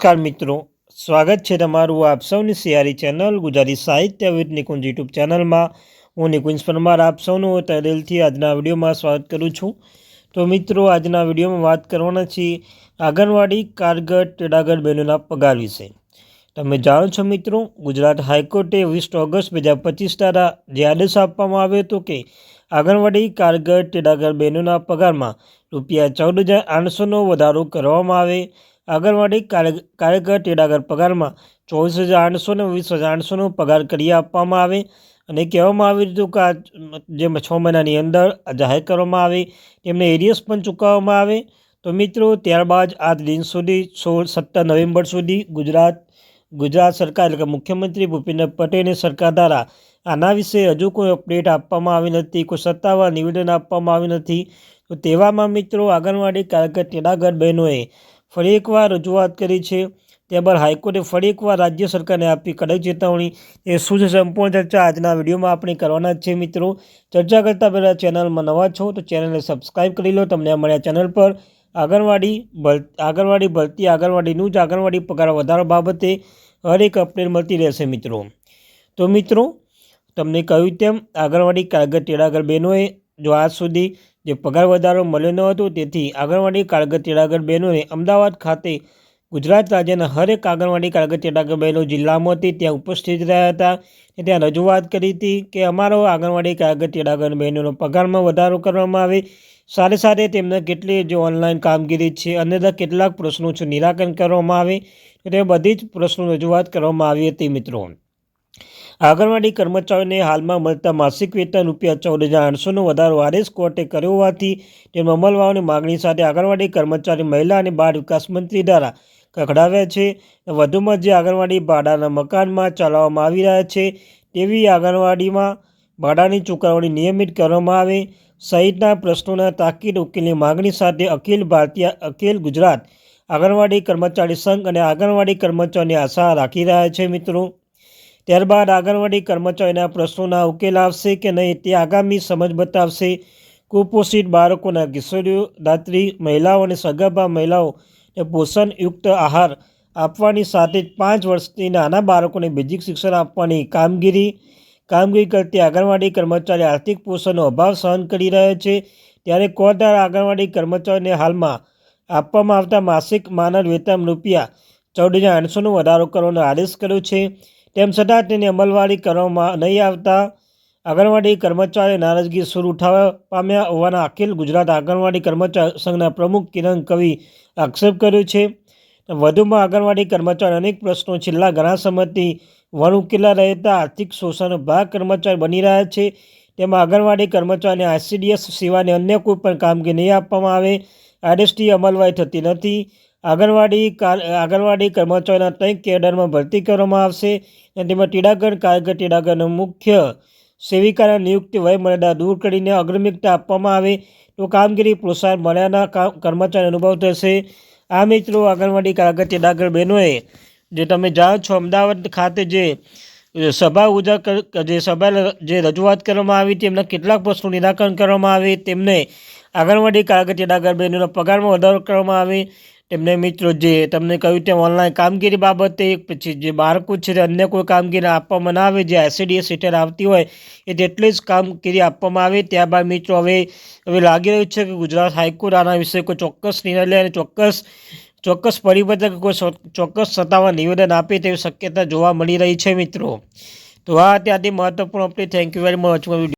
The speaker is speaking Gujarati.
નમસ્કાર મિત્રો. સ્વાગત છે તમારું આપ સૌની સિયારી ચેનલ ગુજરાતી સાહિત્ય વિદ નિકુંજ યુટ્યુબ ચેનલમાં. હું નિકુંજ પરમાર, આપ સૌનું તહેદિલથી આજના વિડીયોમાં સ્વાગત કરું છું. તો મિત્રો, આજના વિડીયોમાં વાત કરવાના છીએ આંગણવાડી કારગર ટેડાગર બહેનોના પગાર વિશે. તમે જાણો છો મિત્રો, ગુજરાત હાઈકોર્ટે વીસ ઓગસ્ટ બે હજાર પચીસ દ્વારા જે આદેશ આપવામાં આવ્યો હતો કે આંગણવાડી કારગર ટેડાગર બહેનોના પગારમાં રૂપિયા ચૌદ હજાર આઠસોનો વધારો કરવામાં આવે. આંગણવાડી કાર્ય, કાર્યકર ટેડાગર પગારમાં ચોવીસ હજાર આઠસો ને વીસ હજાર આઠસોનો પગાર કરી આપવામાં આવે અને કહેવામાં આવ્યું હતું કે આ જે છ મહિનાની અંદર જાહેર કરવામાં આવે, તેમને એરિયસ પણ ચૂકવવામાં આવે. તો મિત્રો, ત્યારબાદ આ દિન સુધી સોળ સત્તર નવેમ્બર સુધી ગુજરાત ગુજરાત સરકાર એટલે કે મુખ્યમંત્રી ભૂપેન્દ્ર પટેલની સરકાર દ્વારા આના વિશે હજુ કોઈ અપડેટ આપવામાં આવી નથી, કોઈ સત્તાવાર નિવેદન આપવામાં આવ્યું નથી. તો તેવામાં મિત્રો, આંગણવાડી કાર્યકર ટેડાગર બહેનોએ ફરી એકવાર રજૂઆત કરી છે. ત્યારબાદ હાઈકોર્ટે ફરી એકવાર રાજ્ય સરકારને આપી કડક ચેતવણી. એ શું છે સંપૂર્ણ ચર્ચા આજના વિડીયોમાં આપણે કરવાના છે મિત્રો. ચર્ચા કરતાં પહેલાં ચેનલમાં નવા છો તો ચેનલને સબસ્ક્રાઈબ કરી લો. તમને મળ્યા ચેનલ પર આંગણવાડી ભલ, આંગણવાડી ભરતી, આંગણવાડીનું જ આંગણવાડી પગાર વધારો બાબતે હરેક અપડેટ મળતી રહેશે મિત્રો. તો મિત્રો, તમને કહ્યું તેમ આંગણવાડી કાગળ ટેડાગર બહેનોએ જો આજ સુધી જે પગાર વધારો મળ્યો ન હતો, તેથી આંગણવાડી કારગર તેડાગર બહેનોને અમદાવાદ ખાતે ગુજરાત રાજ્યના હરેક આંગણવાડી કારગર તેડાગર બહેનો જિલ્લામાં હતી. ત્યાં ઉપસ્થિત રહ્યા હતા અને ત્યાં રજૂઆત કરી હતી કે અમારો આંગણવાડી કારગર તેડાગર બહેનોનો પગારમાં વધારો કરવામાં આવે. સાથે સાથે તેમને કેટલી જે ઓનલાઈન કામગીરી છે અન્ય કેટલાક પ્રશ્નો છે, નિરાકરણ કરવામાં આવે. તે બધી જ પ્રશ્નો રજૂઆત કરવામાં આવી હતી મિત્રો. આંગણવાડી કર્મચારીઓને હાલમાં મળતા માસિક વેતન રૂપિયા ચૌદ હજાર આઠસોનો વધારો આરએસ કોર્ટે કર્યો હોવાથી તેમાં અમલવાઓની માગણી સાથે આંગણવાડી કર્મચારી મહિલા અને બાળ વિકાસ મંત્રી દ્વારા ખખડાવ્યા છે. વધુમાં જે આંગણવાડી ભાડાના મકાનમાં ચલાવવામાં આવી રહ્યા છે તેવી આંગણવાડીમાં ભાડાની ચૂકવણી નિયમિત કરવામાં આવે. સહિતના પ્રશ્નોના તાકીદ ઉકેલની માગણી સાથે અખિલ ભારતીય, અખિલ ગુજરાત આંગણવાડી કર્મચારી સંઘ અને આંગણવાડી કર્મચારીની આશા રાખી રહ્યા છે મિત્રો. ત્યારબાદ આંગણવાડી કર્મચારીના પ્રશ્નોના ઉકેલ આવશે કે નહીં તે આગામી સમજ બતાવશે. કુપોષિત બાળકોના કિશોરીઓ, દાત્રી મહિલાઓ અને સગર્ભા મહિલાઓને પોષણયુક્ત આહાર આપવાની સાથે જ પાંચ વર્ષથી નાના બાળકોને બેઝિક શિક્ષણ આપવાની કામગીરી કામગીરી કરતી આંગણવાડી કર્મચારી આર્થિક પોષણનો અભાવ સહન કરી રહ્યા છે. ત્યારે કોર્ટ દ્વારા આંગણવાડી કર્મચારીને હાલમાં આપવામાં આવતા માસિક માનદ વેતન રૂપિયા ચૌદ હજાર આઠસોનો વધારો કરવાનો આદેશ કર્યો છે. તેમ છતાં તેની અમલવારી કરવામાં નહીં આવતા આંગણવાડી કર્મચારી નારાજગી સૂર ઉઠાવવા પામ્યા હોવાના અખિલ ગુજરાત આંગણવાડી કર્મચારી સંઘના પ્રમુખ કિરણ કવિ આક્ષેપ કર્યો છે. વધુમાં આંગણવાડી કર્મચારી અનેક પ્રશ્નો છેલ્લા ઘણા સમયથી વણ ઉકેલા રહેતા આર્થિક શોષણનો ભાગ કર્મચારી બની રહ્યા છે. તેમાં આંગણવાડી કર્મચારીને આઈસીડીએસ સિવાયની અન્ય કોઈ પણ કામગીરી નહીં આપવામાં આવે. આરએસટી અમલવારી થતી નથી. આંગણવાડી આંગણવાડી કર્મચારીના ત્રણ કેડરમાં ભરતી કરવામાં આવશે અને તેમાં ટીડાગઢ કારગર ટીડાગઢનો મુખ્ય સેવિકાના નિયુક્તિ વયમર્યાદા દૂર કરીને અગ્રમિકતા આપવામાં આવે તો કામગીરી પ્રોત્સાહન મળ્યાના કર્મચારી અનુભવ થશે. આ મિત્રો આંગણવાડી કારગર ટીડાગઢ બહેનોએ જે તમે જાણો છો, અમદાવાદ ખાતે જે સભા ઉજા જે સભા જે રજૂઆત કરવામાં આવી તેમના કેટલાક પ્રશ્નો નિરાકરણ કરવામાં આવે, તેમને આંગણવાડી કારગર ટીડાગઢ બહેનોના પગારમાં વધારો કરવામાં આવે તેમને મિત્રો જે તમને કહ્યું તેમ ઓનલાઈન કામગીરી બાબતે એક પછી જે બાળકો છે અન્ય કોઈ કામગીરી આપવામાં ના આવે, જે એસીડીએસ હેઠળ આવતી હોય, એ તેટલી જ કામગીરી આપવામાં આવે. ત્યારબાદ મિત્રો હવે હવે લાગી રહ્યું છે કે ગુજરાત હાઈકોર્ટ આના વિશે કોઈ ચોક્કસ નિર્ણય લે અને ચોક્કસ ચોક્કસ પરિપત્ર કોઈ ચોક્કસ સત્તાવાર નિવેદન આપે તેવી શક્યતા જોવા મળી રહી છે મિત્રો. તો આ ત્યાંથી મહત્વપૂર્ણ update thank you very much